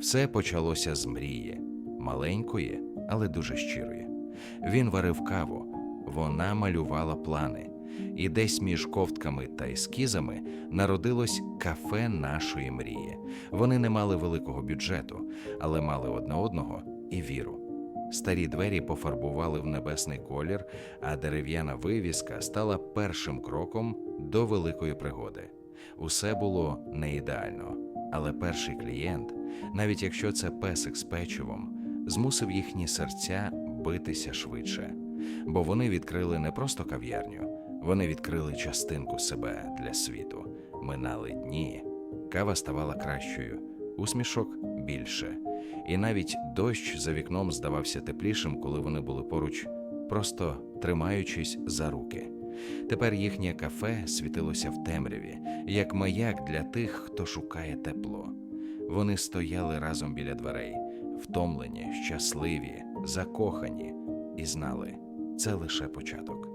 Все почалося з мрії, маленької, але дуже щирої. Він варив каву, вона малювала плани, і десь між ковтками та ескізами народилось кафе нашої мрії. Вони не мали великого бюджету, але мали одне одного і віру. Старі двері пофарбували в небесний колір, а дерев'яна вивіска стала першим кроком до великої пригоди. Усе було не ідеально, але перший клієнт, навіть якщо це песик з печивом, змусив їхні серця битися швидше, бо вони відкрили не просто кав'ярню, вони відкрили частинку себе для світу. Минали дні, кава ставала кращою, усмішок більше, і навіть дощ за вікном здавався теплішим, коли вони були поруч, просто тримаючись за руки. Тепер їхнє кафе світилося в темряві, як маяк для тих, хто шукає тепло. Вони стояли разом біля дверей, втомлені, щасливі, закохані, і знали це лише початок.